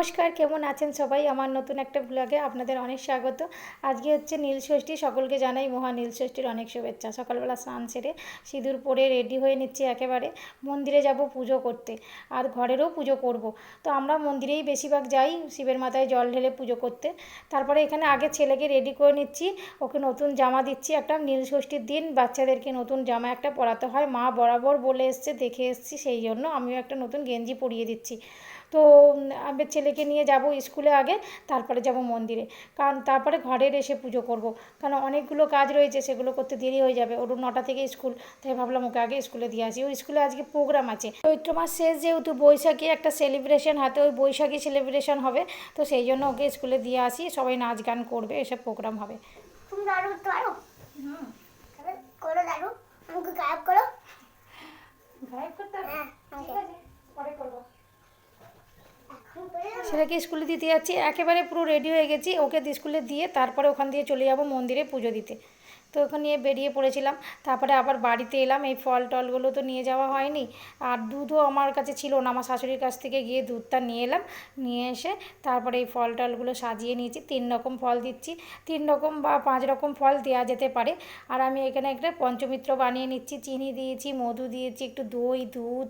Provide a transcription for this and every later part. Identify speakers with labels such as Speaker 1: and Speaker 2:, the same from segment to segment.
Speaker 1: নমস্কার, কেমন আছেন সবাই? আমার নতুন একটা ব্লগে আপনাদের অনেক স্বাগত। আজকে হচ্ছে নীল ষষ্ঠী সকলকে জানাই মহা নীল ষষ্ঠীর অনেক শুভেচ্ছা। সকালবেলা স্নান সেরে সিঁদুর পরে রেডি হয়ে নিচ্ছি একেবারে। মন্দিরে যাব পুজো করতে, আর ঘরেরও পুজো করব। তো আমরা মন্দিরেই বেশিরভাগ যাই শিবের মাথায় জল ঢেলে পুজো করতে। তারপরে এখানে আগে ছেলেকে রেডি করে নিচ্ছি। ওকে নতুন জামা দিচ্ছি। একটা নীল ষষ্ঠীর দিন, বাচ্চাদেরকে নতুন জামা একটা পরাতে হয়। মা বরাবর বলে এসছে, দেখে এসছি, সেই জন্য আমিও একটা নতুন গেঞ্জি পরিয়ে দিচ্ছি। তো আমি ছেলেকে নিয়ে যাব স্কুলে আগে তারপরে যাব মন্দিরে। কারণ তারপরে ঘরের এসে পুজো করব। কারণ অনেকগুলো কাজ রয়েছে সেগুলো করতে দেরি হয়ে যাবে। ওর নটা থেকে স্কুল তাই ভাবলাম ওকে আগে স্কুলে দিয়ে আসি। ওর স্কুলে আজকে প্রোগ্রাম আছে। চৈত্র মাস শেষ যেহেতু বৈশাখী একটা সেলিব্রেশন হাতে ওই বৈশাখী সেলিব্রেশন হবে। তো সেই জন্য ওকে স্কুলে দিয়ে আসি। সবাই নাচ গান করবে এসব প্রোগ্রাম হবে।
Speaker 2: করো দাঁড়ু আমাকে গায়েব করো।
Speaker 1: গায়েব করতে
Speaker 2: হ্যাঁ
Speaker 1: ঠিক আছে পরে করব।
Speaker 2: করে
Speaker 1: স্কুলে দিতে যাচ্ছি, একেবারে পুরো রেডি হয়ে গেছি, ওকে স্কুলে দিয়ে তারপরে ওখান দিয়ে চলে যাব মন্দিরে পুজো দিতে। তো ওখানে নিয়ে বেরিয়ে পড়েছিলাম। তারপরে আবার বাড়িতে এলাম, এই ফল টলগুলো তো নিয়ে যাওয়া হয়নি। আর দুধও আমার কাছে ছিল না, আমার শাশুড়ির কাছ থেকে গিয়ে দুধটা নিয়ে এলাম, নিয়ে এসে তারপরে এই ফল টলগুলো সাজিয়ে নিয়েছি। তিন রকম ফল দিচ্ছি, তিন রকম বা পাঁচ রকম ফল দেওয়া যেতে পারে। আর আমি এখানে একটা পঞ্চমিত্র বানিয়ে নিচ্ছি, চিনি দিয়েছি, মধু দিয়েছি, একটু দই, দুধ,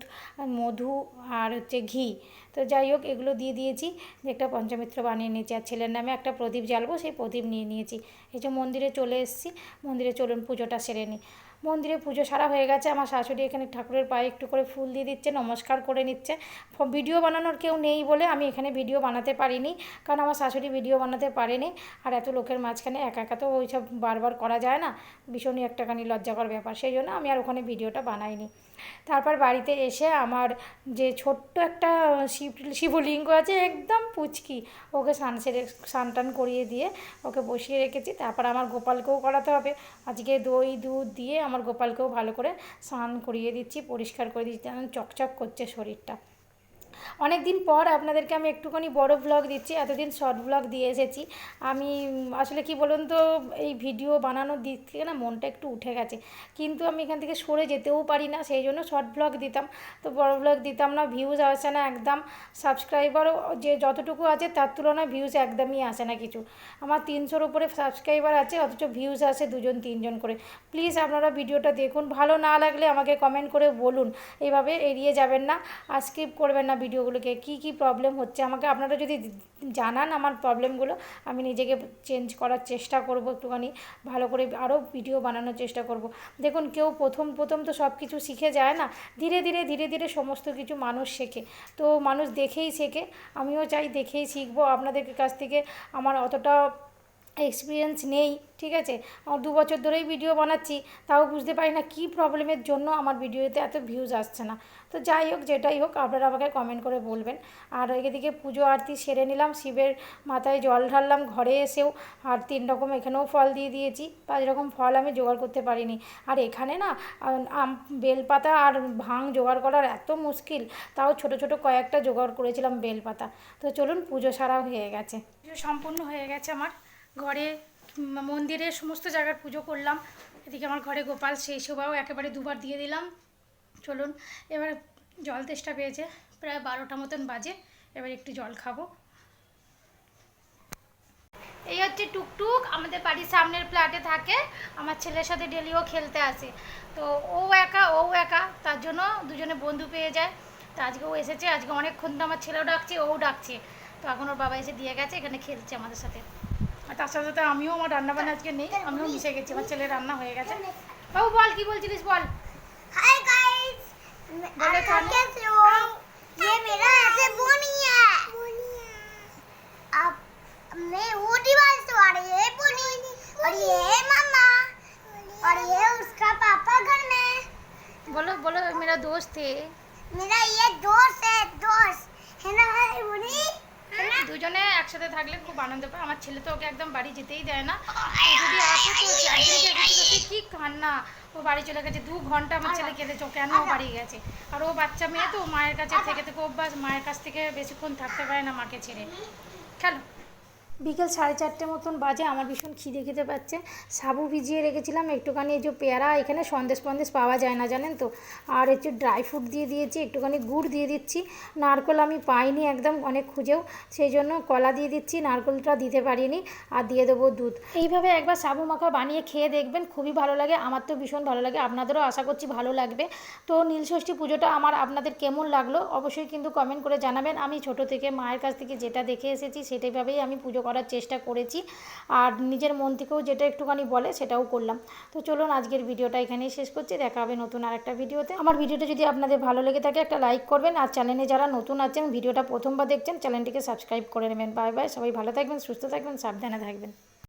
Speaker 1: মধু আর হচ্ছে ঘি। তো যাই হোক, এগুলো দিয়ে দিয়েছি দিয়ে একটা পঞ্চমিত্র বানিয়ে নিয়েছি। আর ছেলের নামে একটা প্রদীপ জ্বালবো, সেই প্রদীপ নিয়ে নিয়েছি। এই যে মন্দিরে চলে এসেছি মন্দিরে চলুন পুজোটা সেরে নিই। মন্দিরে পুজো সারা হয়ে গেছে, আমার শাশুড়ি এখানে ঠাকুরের পায়ে একটু করে ফুল দিয়ে দিচ্ছে, নমস্কার করে নিচ্ছে। ভিডিও বানানোর কেউ নেই বলে আমি এখানে ভিডিও বানাতে পারিনি, কারণ আমার শাশুড়ি ভিডিও বানাতে পারেনি। আর এত লোকের মাঝখানে একা একা তো ওই সব বারবার করা যায় না, ভীষণই একটাখানি লজ্জাকর ব্যাপার। সেই জন্য আমি আর ওখানে ভিডিওটা বানাইনি। তারপর বাড়িতে এসে আমার যে ছোট্ট একটা শিব, শিবলিঙ্গ আছে, একদম পুচকি, ওকে স্নান সেরে, স্নান টান করিয়ে দিয়ে ওকে বসিয়ে রেখেছি। তারপর আমার গোপালকেও করাতে হবে। আজকে দই, দুধ দিয়ে আমার গোপালকেও ভালো করে স্নান করিয়ে দিচ্ছি পরিষ্কার করে দিচ্ছি চকচক করছে শরীরটা। অনেক দিন পর আপনাদেরকে আমি একটুখানি বড় ব্লগ দিচ্ছি, এতদিন শর্ট ব্লগ দিয়ে এসেছি। আমি, আসলে কি বলুন তো, এই ভিডিও বানানোর দিক থেকে না মনটা একটু উঠে গেছে। কিন্তু আমি এখান থেকে সরে যেতেও পারি না, সেই জন্য শর্ট ব্লগ দিতাম। তো বড় ব্লগ দিতাম না ভিউজ আসে না একদম। সাবস্ক্রাইবারও যে যতটুকু আছে তার তুলনায় ভিউজ একদমই আসে না কিছু। আমার তিনশোর উপরে সাবস্ক্রাইবার আছে, অথচ ভিউজ আসে দুজন, তিনজন করে। প্লিজ আপনারা ভিডিওটা দেখুন। ভালো না লাগলে আমাকে কমেন্ট করে বলুন। এইভাবে এড়িয়ে যাবেন না, আর স্কিপ করবেন না ভিডিওগুলোকে কি কি প্রবলেম হচ্ছে, আমাকে আপনারা যদি জানান আমার প্রবলেমগুলো আমি নিজেকে চেঞ্জ করার চেষ্টা করব একটুখানি, ভালো করে আরও ভিডিও বানানোর চেষ্টা করব। দেখুন, কেউ প্রথম প্রথম তো সব কিছু শিখে যায় না, ধীরে ধীরে ধীরে ধীরে সমস্ত কিছু মানুষ শেখে। তো মানুষ দেখেই শেখে, আমিও চাই দেখেই শিখব, আপনাদের কাছ থেকে আমার অতটা এক্সপিরিয়েন্স নেই, ঠিক আছে? আমার দু বছর ধরেই ভিডিও বানাচ্ছি, তাও বুঝতে পারি না কী প্রবলেমের জন্য আমার ভিডিওতে এত ভিউজ আসছে না। তো যাই হোক যেটাই হোক আপনারা আমাকে কমেন্ট করে বলবেন। আর এদিকে পুজো আরতি সেরে নিলাম শিবের মাথায় জল ঢাললাম ঘরে এসেও আর তিন রকম এখানেও ফল দিয়ে দিয়েছি পাঁচ রকম ফল আমি জোগাড় করতে পারিনি। আর এখানে না আম, বেলপাতা আর ভাং জোগাড় করার এত মুশকিল তাও ছোট ছোট কয়েকটা জোগাড় করেছিলাম বেলপাতা। তো চলুন পুজো সারা হয়ে গেছে। পুজো সম্পূর্ণ হয়ে গেছে আমার। ঘরে মন্দিরে সমস্ত জায়গার পুজো করলাম। এদিকে আমার ঘরে গোপাল সেই সেবাও একেবারে দুবার দিয়ে দিলাম। চলুন, এবার জল তেষ্টা পেয়েছে, প্রায় বারোটা মতন বাজে, এবার একটু জল খাব। এই হচ্ছে টুকটুক, আমাদের বাড়ির সামনের ফ্ল্যাটে থাকে, আমার ছেলের সাথে ডেলি ও খেলতে আসে। তো ও একা ও একা, তার জন্য দুজনে বন্ধু পেয়ে যায়। তো আজকে ও এসেছে, আজকে অনেকক্ষণ তো আমার ছেলেও ডাকছে, ও ডাকছে। তো এখন ওর বাবা এসে দিয়ে গেছে, এখানে খেলছে আমাদের সাথে। আর তার সাথে সাথে আমিও আমার রান্নাবান্না আজকে নেই, আমিও মিশে গেছি, আমার ছেলের রান্না হয়ে গেছে। বাবু বল, কি বলছিলিস বল? बोलो खाने
Speaker 2: ये मेरा ऐसे वो नहीं है। वो नहीं है अब मैं वो डिवाइस तो आ रही है पुनी और ये मम्मा और ये उसका पापा घर में।
Speaker 1: बोलो बोलो मेरा दोस्त है।
Speaker 2: मेरा ये दोस्त है दोस्त।
Speaker 1: একসাথে থাকলে খুব আনন্দ পায়। আমার ছেলে তো ওকে একদম বাড়ি যেতেই দেয় না। যদি আসে তো একদিন গেছিল সে কি কান্না। ও বাড়ি চলে গেছে, দু ঘণ্টা আমার ছেলে কেঁদেছে, ও কেন বাড়ি গেছে? আর ও বাচ্চা মেয়ে তো, মায়ের কাছে থেকে থেকে অভ্যাস, মায়ের কাছ থেকে বেশিক্ষণ থাকতে পারে না মাকে ছেড়ে। খেলো। বিকেল সাড়ে চারটে মতন বাজে, আমার ভীষণ খিদে খেতে পাচ্ছে। সাবু ভিজিয়ে রেখেছিলাম, একটুখানি এই যে পেয়ারা, এখানে সন্দেশ ফন্দেশ পাওয়া যায় না, জানেন তো? আর একটু ড্রাই ফ্রুট দিয়ে দিয়েছি, একটুখানি গুড় দিয়ে দিচ্ছি। নারকোল আমি পাইনি একদম অনেক খুঁজেও, সেই জন্য কলা দিয়ে দিচ্ছি, নারকলটা দিতে পারিনি আর দিয়ে দেবো দুধ। এইভাবে একবার সাবু মাখা বানিয়ে খেয়ে দেখবেন, খুবই ভালো লাগে, আমার তো ভীষণ ভালো লাগে, আপনাদেরও আশা করছি ভালো লাগবে। তো নীলষষ্ঠী পুজোটা আমার আপনাদের কেমন লাগল, অবশ্যই কিন্তু কমেন্ট করে জানাবেন। আমি ছোট থেকে মায়ের কাছ থেকে যেটা দেখে এসেছি সেটাইভাবেই আমি পুজো করার চেষ্টা করেছি। আর নিজের মন থেকেও যেটা একটুখানি বলে সেটাও করলাম। তো চলুন আজকের ভিডিওটা এখানেই শেষ করছি। দেখা হবে নতুন আর একটা ভিডিওতে। আমার ভিডিওটা যদি আপনাদের ভালো লেগে থাকে একটা লাইক করবেন। আর চ্যানেলে যারা নতুন আছেন, ভিডিওটা প্রথমবার দেখছেন, চ্যানেলটিকে সাবস্ক্রাইব করে নেবেন। বাই বাই, সবাই ভালো থাকবেন, সুস্থ থাকবেন, সাবধানে থাকবেন।